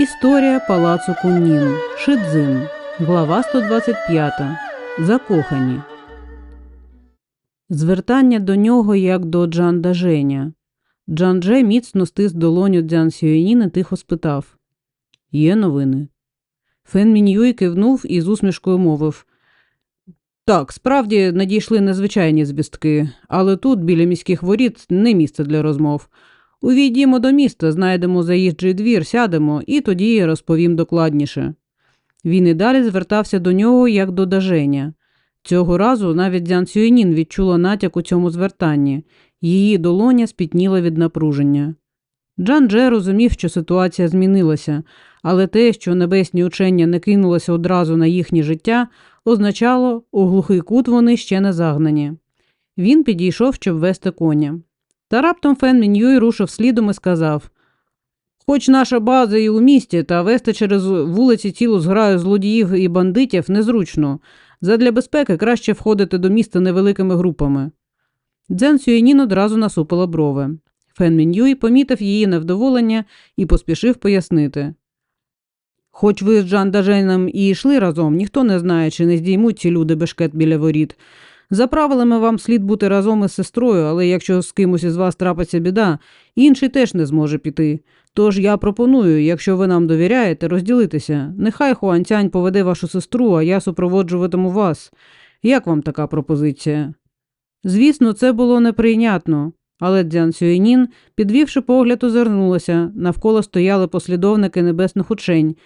Історія палацу Куннін. Шидзин. Глава 125. Закохані. Звертання до нього як до Джанда Женя. Джандже міцно стис долоню Дзян Сюєнін тихо спитав Є новини. Фен Мін'юй кивнув і з усмішкою мовив Так, справді надійшли незвичайні звістки, але тут, біля міських воріт, не місце для розмов. Увійдімо до міста, знайдемо заїжджий двір, сядемо, і тоді розповім докладніше. Він і далі звертався до нього як до даженя. Цього разу навіть Дзян Сюєнін відчула натяк у цьому звертанні. Її долоня спітніла від напруження. Джан Дже розумів, що ситуація змінилася, але те, що небесні учення не кинулося одразу на їхнє життя, означало, у глухий кут вони ще не загнані. Він підійшов, щоб вести коня. Та раптом Фен Мін'юй рушив слідом і сказав Хоч наша база і у місті, та вести через вулиці цілу зграю злодіїв і бандитів незручно. Задля безпеки краще входити до міста невеликими групами. Дзен Сюєнін одразу насупила брови. Фен Мін'юй помітив її невдоволення і поспішив пояснити. Хоч ви з Джан Даженом і йшли разом, ніхто не знає, чи не здіймуть ці люди бешкет біля воріт. За правилами вам слід бути разом із сестрою, але якщо з кимось із вас трапиться біда, інший теж не зможе піти. Тож я пропоную, якщо ви нам довіряєте, розділитися. Нехай Хуанцянь поведе вашу сестру, а я супроводжуватиму вас. Як вам така пропозиція? Звісно, це було неприйнятно, але Дзян Сюєнін, підвівши погляд, озирнулася, навколо стояли послідовники небесних учень,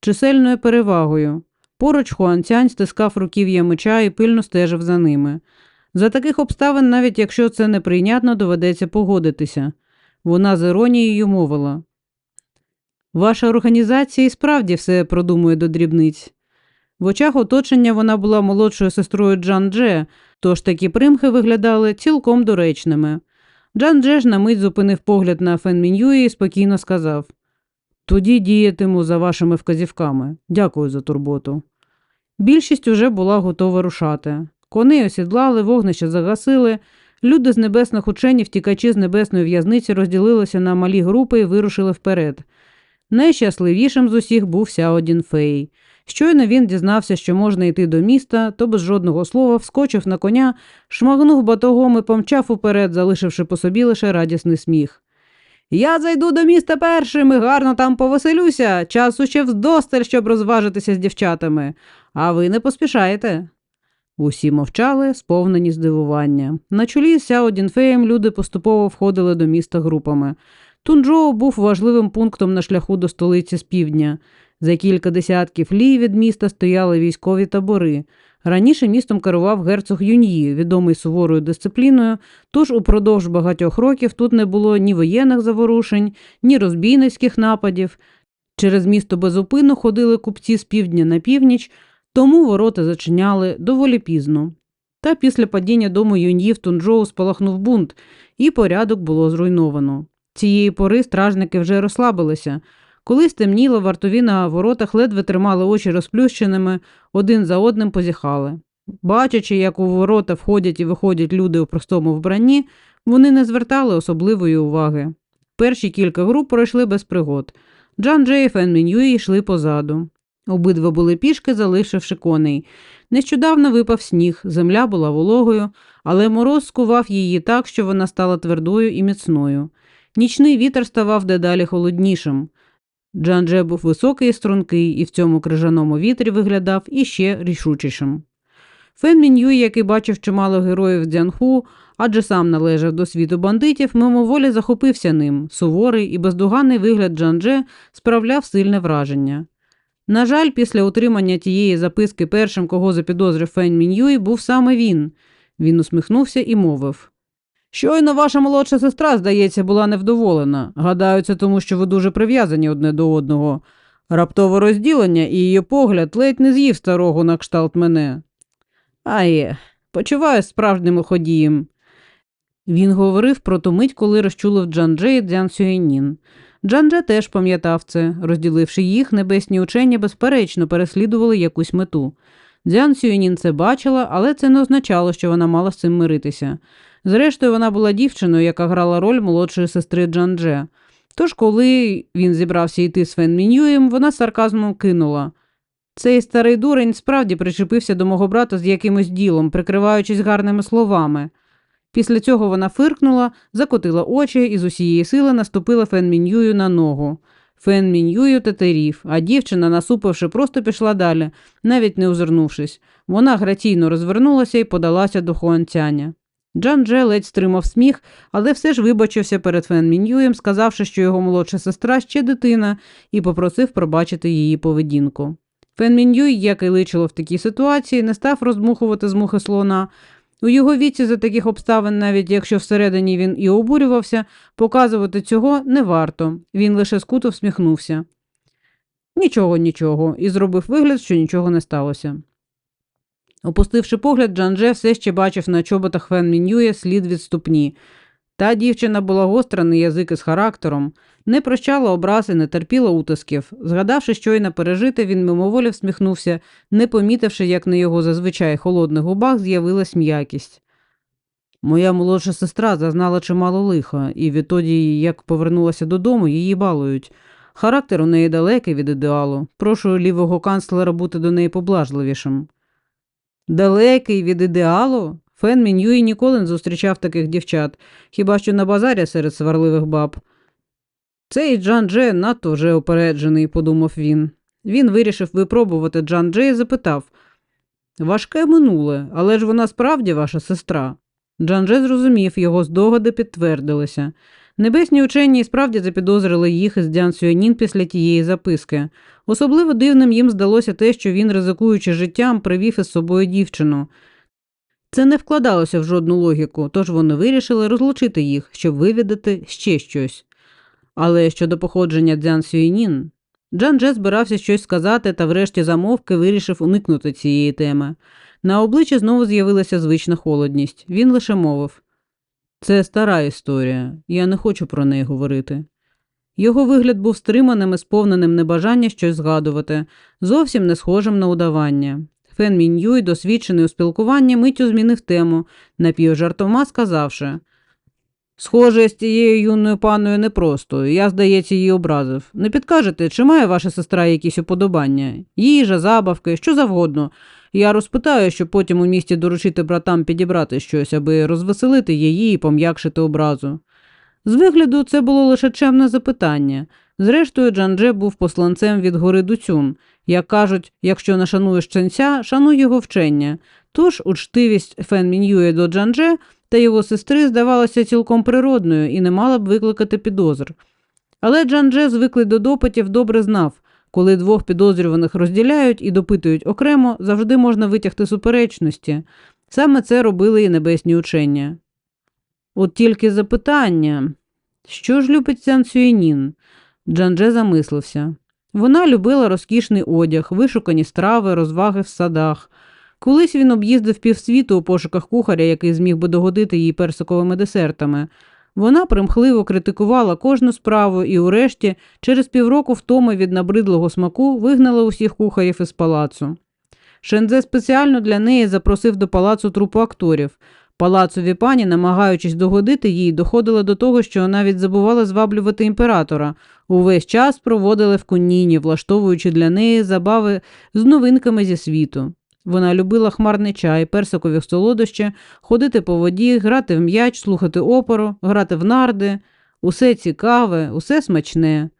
чисельною перевагою. Поруч Хуанцянь стискав руків'я меча і пильно стежив за ними. За таких обставин, навіть якщо це неприйнятно, доведеться погодитися. Вона з іронією мовила. Ваша організація і справді все продумує до дрібниць. В очах оточення вона була молодшою сестрою Джан Дже, тож такі примхи виглядали цілком доречними. Джан Дже ж на мить зупинив погляд на Фен Мін'юї і спокійно сказав Тоді діятиму за вашими вказівками. Дякую за турботу. Більшість уже була готова рушати. Коней осідлали, вогнище загасили. Люди з небесних учень, втікачі з небесної в'язниці розділилися на малі групи і вирушили вперед. Найщасливішим з усіх був Сяодін Фей. Щойно він дізнався, що можна йти до міста, то без жодного слова вскочив на коня, шмагнув батогом і помчав уперед, залишивши по собі лише радісний сміх. Я зайду до міста першим і гарно там повеселюся. Часу ще вдосталь, щоб розважитися з дівчатами, а ви не поспішаєте. Усі мовчали, сповнені здивування. На чолі з Сяо люди поступово входили до міста групами. Тунджоу був важливим пунктом на шляху до столиці з півдня. За кілька десятків лій від міста стояли військові табори. Раніше містом керував герцог Юньї, відомий суворою дисципліною, тож упродовж багатьох років тут не було ні воєнних заворушень, ні розбійницьких нападів. Через місто безупинно ходили купці з півдня на північ, тому ворота зачиняли доволі пізно. Та після падіння дому Юньї в Тунджоу спалахнув бунт, і порядок було зруйновано. Цієї пори стражники вже розслабилися. Коли стемніло, вартові на воротах ледве тримали очі розплющеними, один за одним позіхали. Бачачи, як у ворота входять і виходять люди у простому вбранні, вони не звертали особливої уваги. Перші кілька груп пройшли без пригод. Джан Джей і Фен Мін'юї йшли позаду. Обидва були пішки, залишивши коней. Нещодавно випав сніг, земля була вологою, але мороз скував її так, що вона стала твердою і міцною. Нічний вітер ставав дедалі холоднішим. Джандже був високий і стрункий, і в цьому крижаному вітрі виглядав іще рішучішим. Фен Мін'юй, який бачив чимало героїв Дзянху, адже сам належав до світу бандитів, мимоволі захопився ним. Суворий і бездоганний вигляд Джандже справляв сильне враження. На жаль, після утримання тієї записки першим, кого запідозрив Фен Мін'юй, був саме він. Він усміхнувся і мовив Щойно ваша молодша сестра, здається, була невдоволена. Гадаю, це тому, що ви дуже прив'язані одне до одного. Раптове розділення і її погляд ледь не з'їв старого на кшталт мене. А є, почуваю справжнім ходієм. Він говорив про ту мить, коли розчулив Джандже і Дзян Сюєнін. Джандже теж пам'ятав це, розділивши їх, небесні учення, безперечно, переслідували якусь мету. Дзян Сюєнін це бачила, але це не означало, що вона мала з цим миритися. Зрештою, вона була дівчиною, яка грала роль молодшої сестри Джандже. Тож, коли він зібрався йти з Фен Мін'юєм, вона сарказмом кинула. Цей старий дурень справді причепився до мого брата з якимось ділом, прикриваючись гарними словами. Після цього вона фиркнула, закотила очі і з усієї сили наступила Фен Мін'юю на ногу. Фен Мін'юю тетерів, а дівчина, насупивши, просто пішла далі, навіть не озирнувшись. Вона граційно розвернулася і подалася до Хуанцяня. Джан Дже ледь стримав сміх, але все ж вибачився перед Фен Мін'юєм, сказавши, що його молодша сестра ще дитина, і попросив пробачити її поведінку. Фен Мін'юй, як і личило в такій ситуації, не став розмухувати з мухи слона. У його віці за таких обставин, навіть якщо всередині він і обурювався, показувати цього не варто. Він лише скуто всміхнувся. Нічого, нічого, і зробив вигляд, що нічого не сталося. Опустивши погляд, Джандже все ще бачив на чоботах Фен Мін'ює слід від ступні. Та дівчина була гостра на язики з характером, не прощала образ і не терпіла утисків. Згадавши щойно пережити, він мимоволі всміхнувся, не помітивши, як на його зазвичай холодних губах з'явилась м'якість. Моя молодша сестра зазнала чимало лиха, і відтоді, як повернулася додому, її балують. Характер у неї далекий від ідеалу. Прошу лівого канцлера бути до неї поблажливішим. Далекий від ідеалу? Фен Мін'юї ніколи не зустрічав таких дівчат, хіба що на базарі серед сварливих баб. Цей Джан Дже надто вже опереджений, подумав він. Він вирішив випробувати Джан Дже і запитав Важке минуле, але ж вона справді ваша сестра. Джан Дже зрозумів, його здогади підтвердилися. Небесні учені справді запідозрили їх із Дян Сюанін після тієї записки. Особливо дивним їм здалося те, що він, ризикуючи життям, привів із собою дівчину. Це не вкладалося в жодну логіку, тож вони вирішили розлучити їх, щоб вивідати ще щось. Але щодо походження Дзян Сюєнін, Джан Дже збирався щось сказати та врешті замовки вирішив уникнути цієї теми. На обличчі знову з'явилася звична холодність. Він лише мовив це стара історія, я не хочу про неї говорити. Його вигляд був стриманим і сповненим небажання щось згадувати, зовсім не схожим на удавання. Фен Мін'юй, досвідчений у спілкуванні, миттю змінив тему, напівжартома сказавши Схоже, з тією юною паною непросто, я, здається, її образив. Не підкажете, чи має ваша сестра якісь уподобання? Їжа, забавки, що завгодно. Я розпитаю, щоб потім у місті доручити братам підібрати щось, аби розвеселити її і пом'якшити образу. З вигляду це було лише чемне запитання. Зрештою, Джандже був посланцем від гори Дуцюн. Як кажуть, якщо не шануєш ченця, шануй його вчення. Тож учтивість Фен Мін'ює до Джандже та його сестри здавалася цілком природною і не мала б викликати підозр. Але Джандже, звиклий до допитів, добре знав, коли двох підозрюваних розділяють і допитують окремо, завжди можна витягти суперечності. Саме це робили і небесні учення. От тільки запитання, що ж любить Цян Сюєнін? Джандже замислився. Вона любила розкішний одяг, вишукані страви, розваги в садах. Колись він об'їздив півсвіту у пошуках кухаря, який зміг би догодити їй персиковими десертами. Вона примхливо критикувала кожну справу і, урешті, через півроку втоми від набридлого смаку вигнала усіх кухарів із палацу. Шензе спеціально для неї запросив до палацу трупу акторів. Палацові пані, намагаючись догодити їй, доходили до того, що навіть забували зваблювати імператора. Увесь час проводили в куніні, влаштовуючи для неї забави з новинками зі світу. Вона любила хмарний чай, персикові солодощі, ходити по воді, грати в м'яч, слухати опору, грати в нарди. Усе цікаве, усе смачне.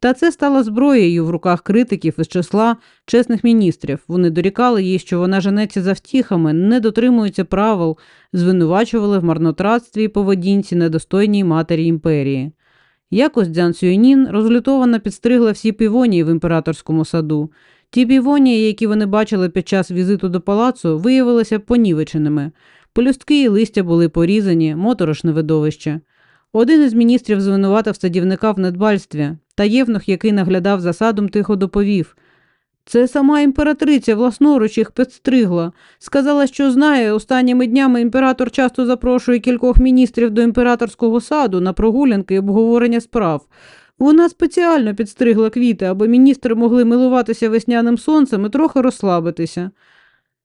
Та це стало зброєю в руках критиків із числа чесних міністрів. Вони дорікали їй, що вона женеться за втіхами, не дотримується правил, звинувачували в марнотратстві і поведінці недостойній матері імперії. Якось Дзян Сюєнін розлютовано підстригла всі півонії в імператорському саду. Ті півонії, які вони бачили під час візиту до палацу, виявилися понівеченими. Полюстки і листя були порізані, моторошне видовище. Один із міністрів звинуватив садівника в недбальстві, та євнух, який наглядав за садом, тихо доповів. Це сама імператриця власноруч їх підстригла. Сказала, що знає, останніми днями імператор часто запрошує кількох міністрів до імператорського саду на прогулянки і обговорення справ. Вона спеціально підстригла квіти, аби міністри могли милуватися весняним сонцем і трохи розслабитися.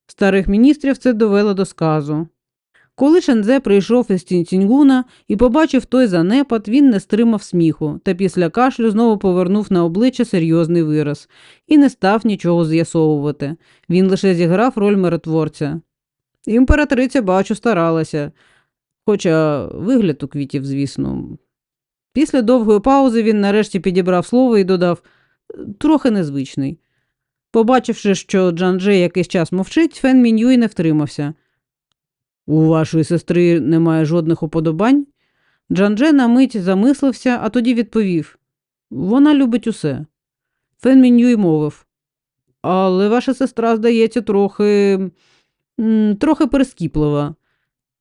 Старих міністрів це довело до сказу. Коли Шензе прийшов із Цінціньгуна і побачив той занепад, він не стримав сміху та після кашлю знову повернув на обличчя серйозний вираз і не став нічого з'ясовувати. Він лише зіграв роль миротворця. Імператриця, бачу, старалася, хоча вигляд у квітів, звісно. Після довгої паузи він нарешті підібрав слово і додав трохи незвичний. Побачивши, що Джан-Дже якийсь час мовчить, Фен Мін'юй не втримався. У вашої сестри немає жодних уподобань? Джан-Дже на мить замислився, а тоді відповів Вона любить усе. Фен Мін'юй мовив. Але ваша сестра, здається, трохи. трохи перескіплива.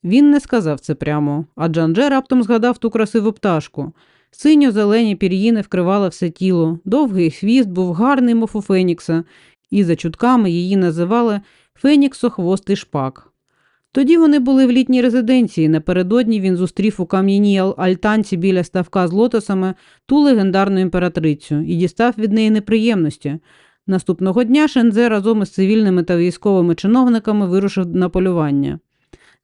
Він не сказав це прямо, а Джан-Дже раптом згадав ту красиву пташку. Синьо-зелені пір'їни вкривали все тіло, довгий хвіст був гарний, мов у Фенікса, і за чутками її називали Феніксохвостий шпак. Тоді вони були в літній резиденції. Напередодні він зустрів у кам'яній альтанці біля ставка з лотосами ту легендарну імператрицю і дістав від неї неприємності. Наступного дня Шензе разом із цивільними та військовими чиновниками вирушив на полювання.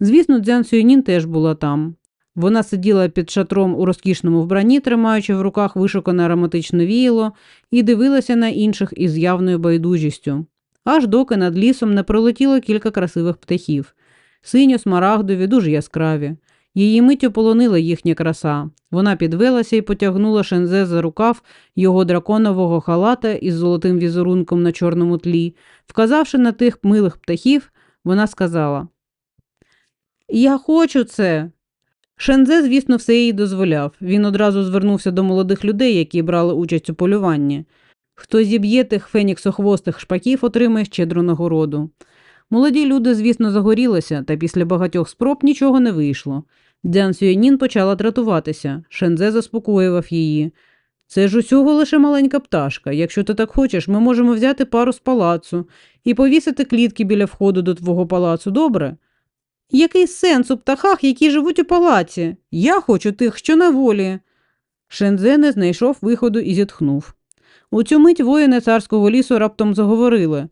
Звісно, Дзян Сюйнін теж була там. Вона сиділа під шатром у розкішному вбранні, тримаючи в руках вишукане ароматичне віяло, і дивилася на інших із явною байдужістю. Аж доки над лісом не пролетіло кілька красивих птахів синьо смарагдові, дуже яскраві. Її миттю полонила їхня краса. Вона підвелася і потягнула Шензе за рукав його драконового халата із золотим візерунком на чорному тлі. Вказавши на тих милих птахів, вона сказала: Я хочу це. Шензе, звісно, все їй дозволяв. Він одразу звернувся до молодих людей, які брали участь у полюванні. Хто зіб'є тих феніксохвостих шпаків, отримає щедру нагороду. Молоді люди, звісно, загорілися, та після багатьох спроб нічого не вийшло. Дзян Сюєнін почала дратуватися. Шензе заспокоював її. Це ж усього лише маленька пташка. Якщо ти так хочеш, ми можемо взяти пару з палацу і повісити клітки біля входу до твого палацу, добре? Який сенс у птахах, які живуть у палаці? Я хочу тих, що на волі. Шензе не знайшов виходу і зітхнув. У цю мить воїни царського лісу раптом заговорили.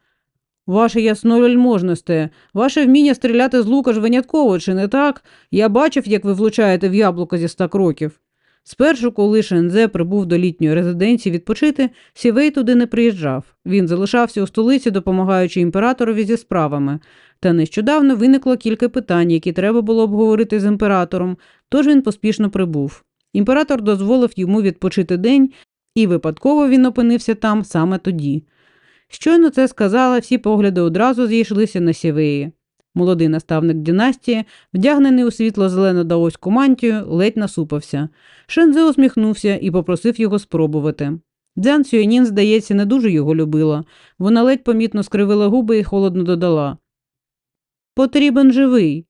Ваше яснолюльможносте, ваше вміння стріляти з лука ж винятково, чи не так? Я бачив, як ви влучаєте в яблуко зі ста кроків. Спершу, коли Шензе прибув до літньої резиденції відпочити, Сівей туди не приїжджав. Він залишався у столиці, допомагаючи імператорові зі справами. Та нещодавно виникло кілька питань, які треба було обговорити з імператором, тож він поспішно прибув. Імператор дозволив йому відпочити день, і випадково він опинився там саме тоді. Щойно це сказала, всі погляди одразу зійшлися на сівеї. Молодий наставник династії, вдягнений у світло-зелену даоську мантію, ледь насупився. Шензе усміхнувся і попросив його спробувати. Дзян Сюєнін, здається, не дуже його любила. Вона ледь помітно скривила губи і холодно додала. Потрібен живий.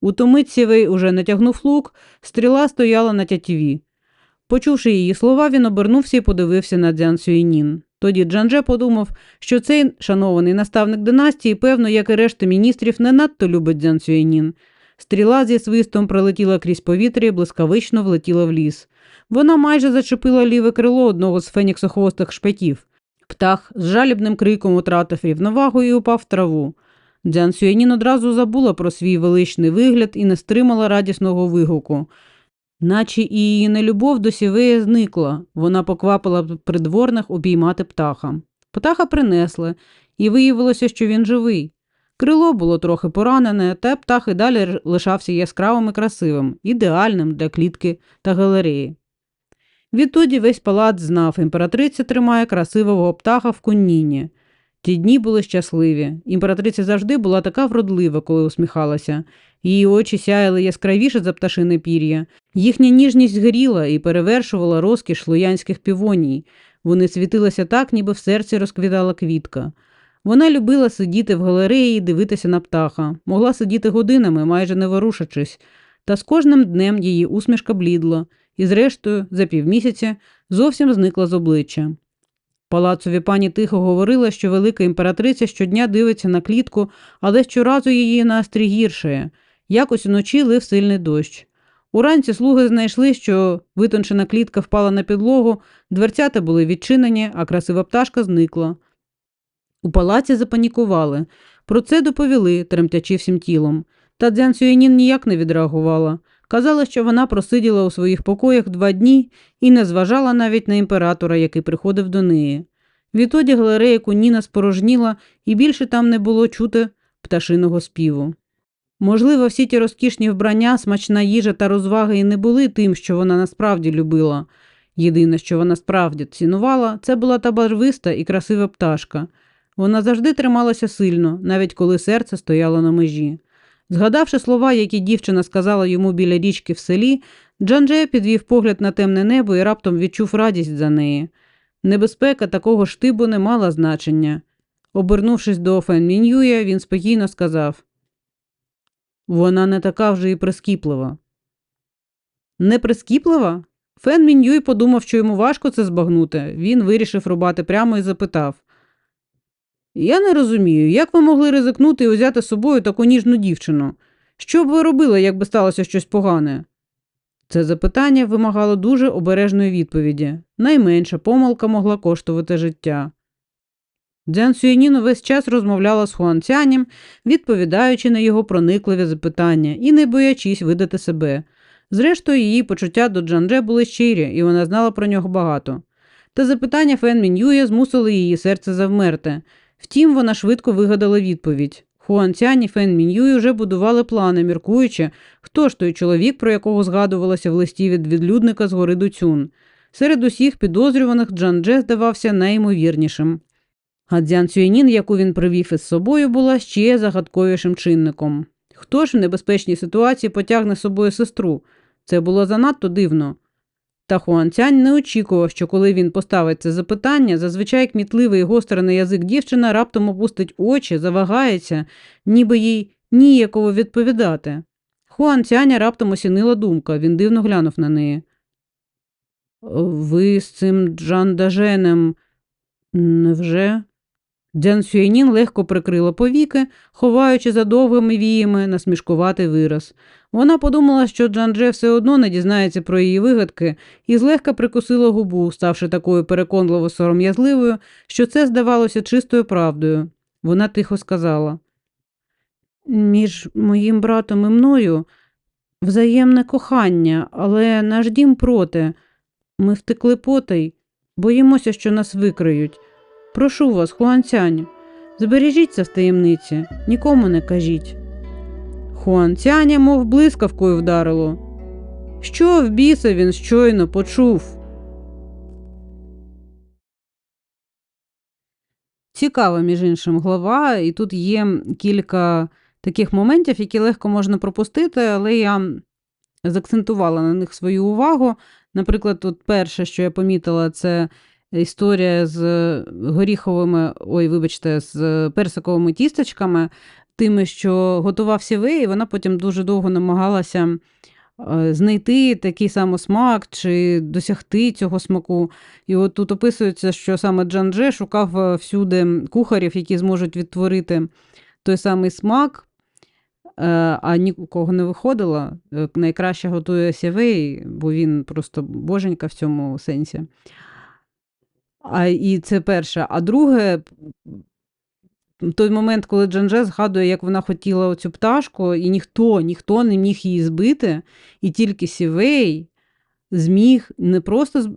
У сівей уже натягнув лук, стріла стояла на тятіві. Почувши її слова, він обернувся і подивився на Дзян Сюєнін. Тоді Джандже подумав, що цей шанований наставник династії, певно, як і решта міністрів, не надто любить Дзян Сюєнін. Стріла зі свистом пролетіла крізь повітря і блискавично влетіла в ліс. Вона майже зачепила ліве крило одного з феніксохвостих шпаків. Птах з жалібним криком утратив рівновагу і упав в траву. Дзян Сюєнін одразу забула про свій величний вигляд і не стримала радісного вигуку. Наче і її нелюбов до сівея зникла, вона поквапила придворних обіймати птаха. Птаха принесли, і виявилося, що він живий. Крило було трохи поранене, та птах і далі лишався яскравим і красивим, ідеальним для клітки та галереї. Відтоді весь палац знав, імператриця тримає красивого птаха в конніні. Ті дні були щасливі. Імператриця завжди була така вродлива, коли усміхалася. Її очі сяяли яскравіше за пташине пір'я. Їхня ніжність гріла і перевершувала розкіш лоянських півоній. Вони світилися так, ніби в серці розквітала квітка. Вона любила сидіти в галереї і дивитися на птаха, могла сидіти годинами, майже не ворушачись, та з кожним днем її усмішка блідла, і, зрештою, за півмісяця зовсім зникла з обличчя. Палацові пані тихо говорила, що велика імператриця щодня дивиться на клітку, але щоразу її настрій гіршає. Якось уночі лив сильний дощ. Уранці слуги знайшли, що витончена клітка впала на підлогу, дверцята були відчинені, а красива пташка зникла. У палаці запанікували. Про це доповіли, тремтячи всім тілом. Та Дзян Сюєнін ніяк не відреагувала. Казала, що вона просиділа у своїх покоях два дні і не зважала навіть на імператора, який приходив до неї. Відтоді галерея Куніна спорожніла, і більше там не було чути пташиного співу. Можливо, всі ті розкішні вбрання, смачна їжа та розваги і не були тим, що вона насправді любила. Єдине, що вона справді цінувала, це була та барвиста і красива пташка. Вона завжди трималася сильно, навіть коли серце стояло на межі. Згадавши слова, які дівчина сказала йому біля річки в селі, Джандже підвів погляд на темне небо і раптом відчув радість за неї. Небезпека такого штибу не мала значення. Обернувшись до Фен Мін'юя, він спокійно сказав Вона не така вже і прискіплива. Не прискіплива? Фен Мін'юй подумав, що йому важко це збагнути. Він вирішив рубати прямо і запитав Я не розумію, як ви могли ризикнути і узяти з собою таку ніжну дівчину? Що б ви робили, якби сталося щось погане? Це запитання вимагало дуже обережної відповіді. Найменша помилка могла коштувати життя. Дзян Сюєнін увесь час розмовляла з Хуан Цянем, відповідаючи на його проникливі запитання і не боячись видати себе. Зрештою, її почуття до Джандже були щирі, і вона знала про нього багато. Та запитання Фен Мін'юя змусили її серце завмерти. Втім, вона швидко вигадала відповідь. Хуанцянь і Фен Мін'юй уже будували плани, міркуючи, хто ж той чоловік, про якого згадувалося в листі від відлюдника з гори Дуцюн. Серед усіх підозрюваних Джандже здавався найімовірнішим. А Дзян Цюєнін, яку він привів із собою, була ще загадковішим чинником. Хто ж в небезпечній ситуації потягне з собою сестру? Це було занадто дивно. Та Хуанцянь не очікував, що коли він поставить це запитання, зазвичай кмітливий і гострений язик дівчина раптом опустить очі, завагається, ніби їй ніяково відповідати. Хуан Цяня раптом осінила думка, він дивно глянув на неї. Ви з цим Джандаженем невже? Дзян Сюєнін легко прикрила повіки, ховаючи за довгими віями насмішкуватий вираз. Вона подумала, що Джандже все одно не дізнається про її вигадки, і злегка прикусила губу, ставши такою переконливо сором'язливою, що це здавалося чистою правдою. Вона тихо сказала Між моїм братом і мною взаємне кохання, але наш дім проти. Ми втекли потай, боїмося, що нас викриють. Прошу вас, Хуанцянь, збережіть це в таємниці, нікому не кажіть. Хуанцяня, мов блискавкою вдарило. Що в біса він щойно почув? Цікава, між іншим, глава, і тут є кілька таких моментів, які легко можна пропустити, але я закцентувала на них свою увагу. Наприклад, тут перше, що я помітила, це історія з горіховими, ой, вибачте, з персиковими тісточками, тими, що готував сівей, і вона потім дуже довго намагалася е, знайти такий самий смак чи досягти цього смаку. І от тут описується, що саме Джандже шукав е, всюди кухарів, які зможуть відтворити той самий смак. Е, А нікого не виходило. Найкраще готує сівей, бо він просто боженька в цьому сенсі. А, і це перше. А друге, той момент, коли Джанже згадує, як вона хотіла оцю пташку, і ніхто, ніхто не міг її збити, і тільки Сівей зміг не просто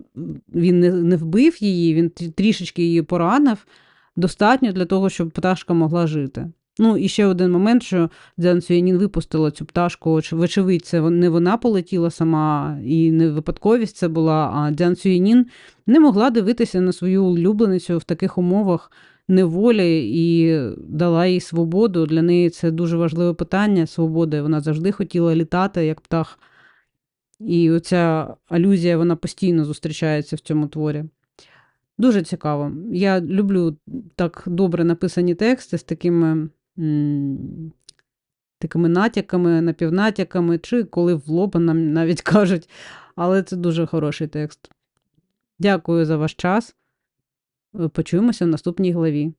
він не, не вбив її, він трішечки її поранив, достатньо для того, щоб пташка могла жити. Ну, і ще один момент, що Дзян Сюєнін випустила цю пташку, оч- вочевидь, це не вона полетіла сама, і не випадковість це була, а Дзян Сюєнін не могла дивитися на свою улюбленицю в таких умовах неволі і дала їй свободу. Для неї це дуже важливе питання свободи. Вона завжди хотіла літати як птах. І оця алюзія вона постійно зустрічається в цьому творі. Дуже цікаво. Я люблю так добре написані тексти з такими, такими натяками, напівнатяками, чи коли в лоба нам навіть кажуть. Але це дуже хороший текст. Дякую за ваш час. Почуємося в наступній главі.